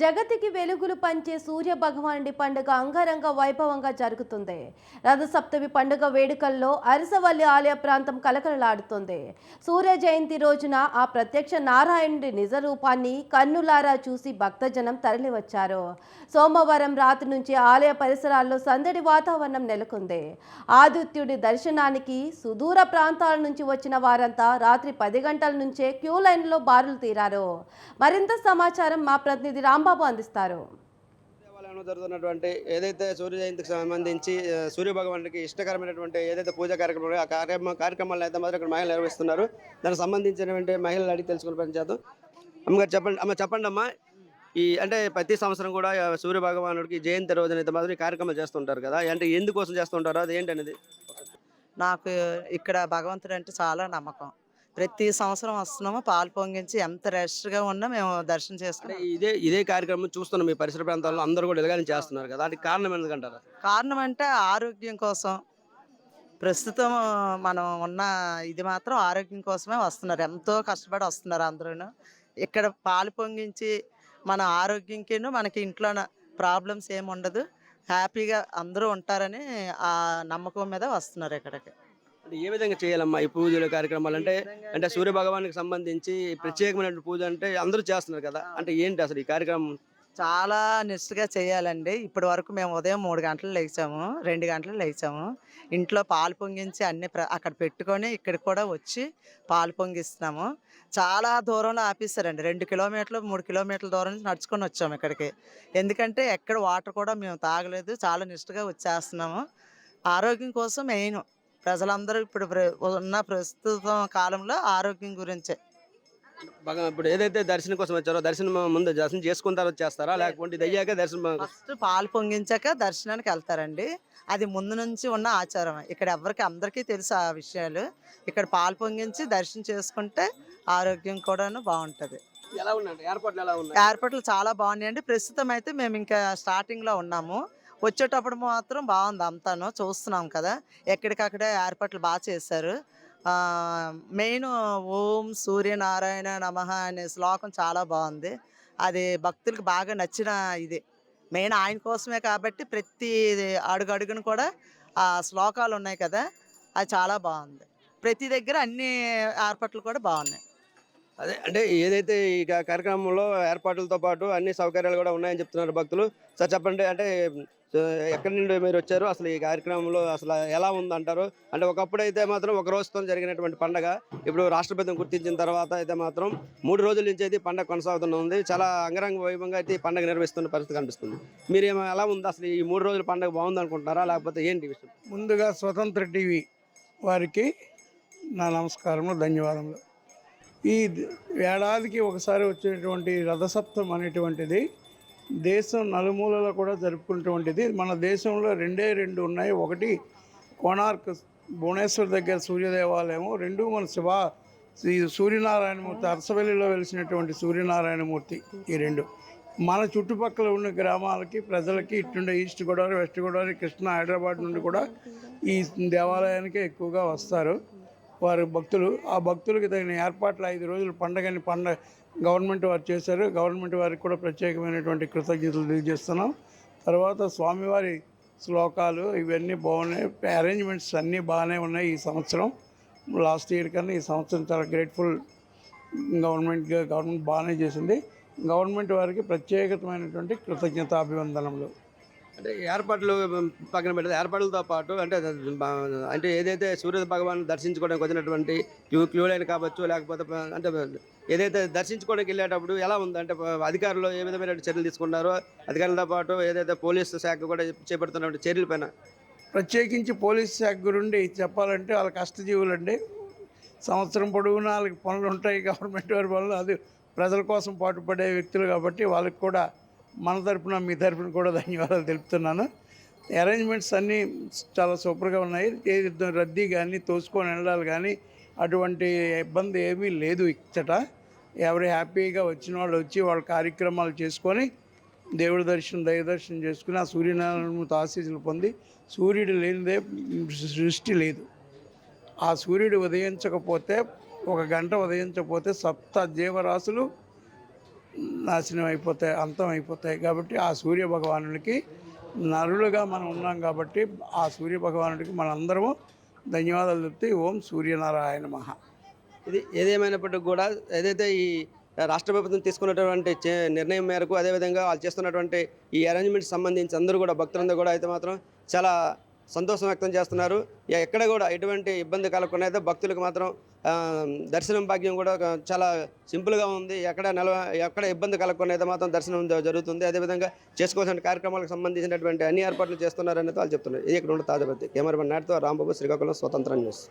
జగతికి వెలుగులు పంచే సూర్య భగవానుడి పండుగ అంగరంగ వైభవంగా జరుగుతుంది. రథసప్తమి పండుగ వేడుకల్లో అరసవల్లి ఆలయ ప్రాంతం కలకలలాడుతుంది. సూర్య జయంతి రోజున ఆ ప్రత్యక్ష నారాయణుడి నిజ రూపాన్ని కన్నులారా చూసి భక్తజనం తరలివచ్చారు. సోమవారం రాత్రి నుంచి ఆలయ పరిసరాల్లో సందడి వాతావరణం నెలకొంది. ఆదిత్యుడి దర్శనానికి సుదూర ప్రాంతాల నుంచి వచ్చిన వారంతా రాత్రి పది గంటల నుంచే క్యూ లైన్లో బారులు తీరారు. మరింత సమాచారం మా ప్రతినిధి రాంబాబు అందిస్తారు. దేవాలయంలో జరుగుతున్నటువంటి ఏదైతే సూర్య జయంతికి సంబంధించి సూర్య భగవానుడికి ఇష్టకరమైనటువంటి ఏదైతే పూజా కార్యక్రమం ఉన్నాయో ఆ కార్యక్రమ కార్యక్రమాలను అయితే మాత్రం ఇక్కడ మహిళలు నిర్వహిస్తున్నారు. దానికి సంబంధించినటువంటి మహిళలు అడిగి తెలుసుకుని పనిచేద్దాం అమ్మగారు చెప్పండి అమ్మ చెప్పండి అమ్మా. ఈ అంటే ప్రతి సంవత్సరం కూడా సూర్య భగవానుడికి జయంతి రోజున అయితే మాత్రం ఈ కార్యక్రమాలు చేస్తుంటారు కదా. అంటే ఎందుకోసం చేస్తుంటారు? అది ఏంటనేది? నాకు ఇక్కడ భగవంతుడు అంటే చాలా నమ్మకం. ప్రతి సంవత్సరం వస్తున్నాము. పాలు పొంగించి ఎంత రష్గా ఉన్నా మేము దర్శనం చేసుకున్నాం. ఇదే ఇదే కార్యక్రమం చూస్తున్నాం మీ పరిసర ప్రాంతాల్లో. అందరూ కూడా ఇలాగనే చేస్తున్నారు కదా. దానికి కారణం ఎందుకంటారు? కారణం అంటే ఆరోగ్యం కోసం. ప్రస్తుతం మనం ఉన్న ఇది మాత్రం ఆరోగ్యం కోసమే వస్తున్నారు. ఎంతో కష్టపడి వస్తున్నారు అందరూ ఇక్కడ పాలు పొంగించి మన ఆరోగ్యంకిను మనకి ఇంట్లో ప్రాబ్లమ్స్ ఏమి ఉండదు. హ్యాపీగా అందరూ ఉంటారని ఆ నమ్మకం మీద వస్తున్నారు ఇక్కడికి. అంటే ఏ విధంగా చేయాలమ్మా ఈ పూజలు కార్యక్రమాలు? అంటే అంటే సూర్య భగవానికి సంబంధించి ప్రత్యేకమైన పూజ అంటే అందరూ చేస్తున్నారు కదా. అంటే ఏంటి అసలు ఈ కార్యక్రమం? చాలా నిష్ఠగా చేయాలండి. ఇప్పటి వరకు మేము ఉదయం మూడు గంటలు లేచాము రెండు గంటలు లేచాము. ఇంట్లో పాలు పొంగించి అన్ని అక్కడ పెట్టుకొని ఇక్కడికి కూడా వచ్చి పాలు పొంగిస్తున్నాము. చాలా దూరంలో ఆపేస్తారండి రెండు కిలోమీటర్లు మూడు కిలోమీటర్ల దూరం నుంచి నడుచుకొని వచ్చాము ఇక్కడికి. ఎందుకంటే ఎక్కడ వాటర్ కూడా మేము తాగలేదు. చాలా నిష్ఠగా వచ్చేస్తున్నాము. ఆరోగ్యం కోసం మెయిన్ ప్రజలందరూ ఇప్పుడు ఉన్న ప్రస్తుతం కాలంలో ఆరోగ్యం గురించే. బాగా ఇప్పుడు ఏదైతే దర్శనం కోసం వచ్చారో దర్శనం ముందు దర్శనం చేసుకున్న తర్వాత చేస్తారా? లేకపోతే ఇది అయ్యాక దర్శనం ఫస్ట్ పాలు పొంగించాక దర్శనానికి వెళ్తారండి. అది ముందు నుంచి ఉన్న ఆచారం. ఇక్కడ ఎవరికి అందరికీ తెలుసు ఆ విషయాలు. ఇక్కడ పాలు పొంగించి దర్శనం చేసుకుంటే ఆరోగ్యం కూడాను బాగుంటుంది. ఎలా ఉన్నాయి? ఏర్పాట్లు ఎలా ఉన్నాయి? ఏర్పాట్లు చాలా బాగున్నాయండి. ప్రస్తుతం అయితే మేము ఇంకా స్టార్టింగ్లో ఉన్నాము. వచ్చేటప్పుడు మాత్రం బాగుంది అంతాను. చూస్తున్నాం కదా ఎక్కడికక్కడే ఏర్పాట్లు బాగా చేశారు. మెయిన్ ఓం సూర్యనారాయణ నమః అనే శ్లోకం చాలా బాగుంది. అది భక్తులకు బాగా నచ్చిన ఇది. మెయిన్ ఆయన కోసమే కాబట్టి ప్రతి అడుగు అడుగును కూడా ఆ శ్లోకాలు ఉన్నాయి కదా అది చాలా బాగుంది. ప్రతి దగ్గర అన్ని ఏర్పాట్లు కూడా బాగున్నాయి. అదే అంటే ఏదైతే ఈ కార్యక్రమంలో ఏర్పాట్లతో పాటు అన్ని సౌకర్యాలు కూడా ఉన్నాయని చెప్తున్నారు భక్తులు. సార్ చెప్పండి అంటే సో ఎక్కడి నుండి మీరు వచ్చారు? అసలు ఈ కార్యక్రమంలో అసలు ఎలా ఉందంటారు? అంటే ఒకప్పుడు అయితే మాత్రం ఒక రోజుతో జరిగినటువంటి పండగ. ఇప్పుడు రాష్ట్రపతిని గుర్తించిన తర్వాత అయితే మాత్రం మూడు రోజుల నుంచి అయితే పండగ కొనసాగుతుంది చాలా అంగరంగ వైభవంగా అయితే ఈ పండగ నిర్వహిస్తున్న పరిస్థితి కనిపిస్తుంది. మీరు ఏమో ఎలా ఉంది? అసలు ఈ మూడు రోజుల పండగ బాగుందనుకుంటున్నారా? లేకపోతే ఏంటి విషయం? ముందుగా స్వతంత్ర టీవీ వారికి నా నమస్కారములు ధన్యవాదములు. ఈ ఏడాదికి ఒకసారి వచ్చేటువంటి రథసప్తం అనేటువంటిది దేశం నలుమూలలో కూడా జరుపుకునేటువంటిది మన దేశంలో రెండే రెండు ఉన్నాయి. ఒకటి కోణార్క్ భువనేశ్వర్ దగ్గర సూర్య దేవాలయము రెండు మన శివ శ్రీ సూర్యనారాయణమూర్తి అరసవెల్లిలో వెలిసినటువంటి సూర్యనారాయణమూర్తి ఈ రెండు. మన చుట్టుపక్కల ఉన్న గ్రామాలకి ప్రజలకి ఇటుండే ఈస్ట్ గోదావరి వెస్ట్ గోదావరి కృష్ణా హైదరాబాద్ నుండి కూడా ఈ దేవాలయానికి ఎక్కువగా వస్తారు. వారి భక్తులు ఆ భక్తులకి తగిన ఏర్పాట్లు ఐదు రోజులు పండగని పండగ గవర్నమెంట్ వారు చేశారు. గవర్నమెంట్ వారికి కూడా ప్రత్యేకమైనటువంటి కృతజ్ఞతలు తెలియజేస్తున్నాం. తర్వాత స్వామివారి శ్లోకాలు ఇవన్నీ బాగున్నాయి. అరేంజ్మెంట్స్ అన్నీ బాగానే ఉన్నాయి ఈ సంవత్సరం. లాస్ట్ ఇయర్ కన్నా ఈ సంవత్సరం చాలా గ్రేట్ఫుల్ గవర్నమెంట్ గవర్నమెంట్ బాగానే చేసింది. గవర్నమెంట్ వారికి ప్రత్యేకమైనటువంటి కృతజ్ఞత అభివందనములు అంటే ఏర్పాట్లు పక్కన పెట్టారు ఏర్పాట్లతో పాటు అంటే అంటే ఏదైతే సూర్య భగవాన్ దర్శించుకోవడానికి వచ్చినటువంటి క్యూ క్యూ లైన్ కావచ్చు లేకపోతే అంటే ఏదైతే దర్శించుకోవడానికి వెళ్ళేటప్పుడు ఎలా ఉంది? అంటే అధికారులు ఏ విధమైన చర్యలు తీసుకున్నారో అధికారులతో పాటు ఏదైతే పోలీసు శాఖ కూడా చేపడుతున్న చర్యల పైన? ప్రత్యేకించి పోలీస్ శాఖ గురించి చెప్పాలంటే వాళ్ళ కష్టజీవులు అండి సంవత్సరం పొడవునా వాళ్ళకి పనులు ఉంటాయి గవర్నమెంట్ వారి పనులు అది ప్రజల కోసం పాటుపడే వ్యక్తులు కాబట్టి వాళ్ళకి కూడా మన తరపున మీ తరపున కూడా ధన్యవాదాలు తెలుపుతున్నాను. అరేంజ్మెంట్స్ అన్నీ చాలా సూపర్గా ఉన్నాయి. రద్దీ కానీ తోసుకొని వెళ్ళాలి కానీ అటువంటి ఇబ్బంది ఏమీ లేదు ఇచ్చట. ఎవరు హ్యాపీగా వచ్చిన వాళ్ళు వచ్చి వాళ్ళ కార్యక్రమాలు చేసుకొని దేవుడి దర్శనం దైవ దర్శనం చేసుకుని ఆ సూర్యనారాయణ ఆశీస్సులు పొంది సూర్యుడు లేనిదే సృష్టి లేదు. ఆ సూర్యుడు ఉదయించకపోతే ఒక గంట ఉదయించకపోతే సప్త జీవరాశులు నాశనం అయిపోతాయి అంతం అయిపోతాయి. కాబట్టి ఆ సూర్య భగవానుడికి నరులుగా మనం ఉన్నాం కాబట్టి ఆ సూర్య భగవానుడికి మనందరము ధన్యవాదాలు చెప్తే ఓం సూర్యనారాయణ మహా. ఇది ఏదేమైనప్పటికీ కూడా ఏదైతే ఈ రాష్ట్ర ప్రభుత్వం తీసుకున్నటువంటి చే- నిర్ణయం మేరకు అదేవిధంగా వాళ్ళు చేస్తున్నటువంటి ఈ అరేంజ్మెంట్ సంబంధించి అందరూ కూడా భక్తులందరూ కూడా అయితే మాత్రం చాలా సంతోషం వ్యక్తం చేస్తున్నారు. ఎక్కడ కూడా ఎటువంటి ఇబ్బంది కలగకుండా అయితే భక్తులకు మాత్రం దర్శనం భాగ్యం కూడా చాలా సింపుల్గా ఉంది. ఎక్కడ నిలవ ఎక్కడ ఇబ్బంది కలగకుండా అయితే మాత్రం దర్శనం జరుగుతుంది. అదేవిధంగా చేసుకోవాల్సిన కార్యక్రమాలకు సంబంధించినటువంటి అన్ని ఏర్పాట్లు చేస్తున్నారని వాళ్ళు చెప్తున్నారు. ఇది ఇక్కడ ఉన్న తాజా కెమెరామెన్ నాటితో రాంబాబు శ్రీకాకుళం స్వతంత్ర న్యూస్.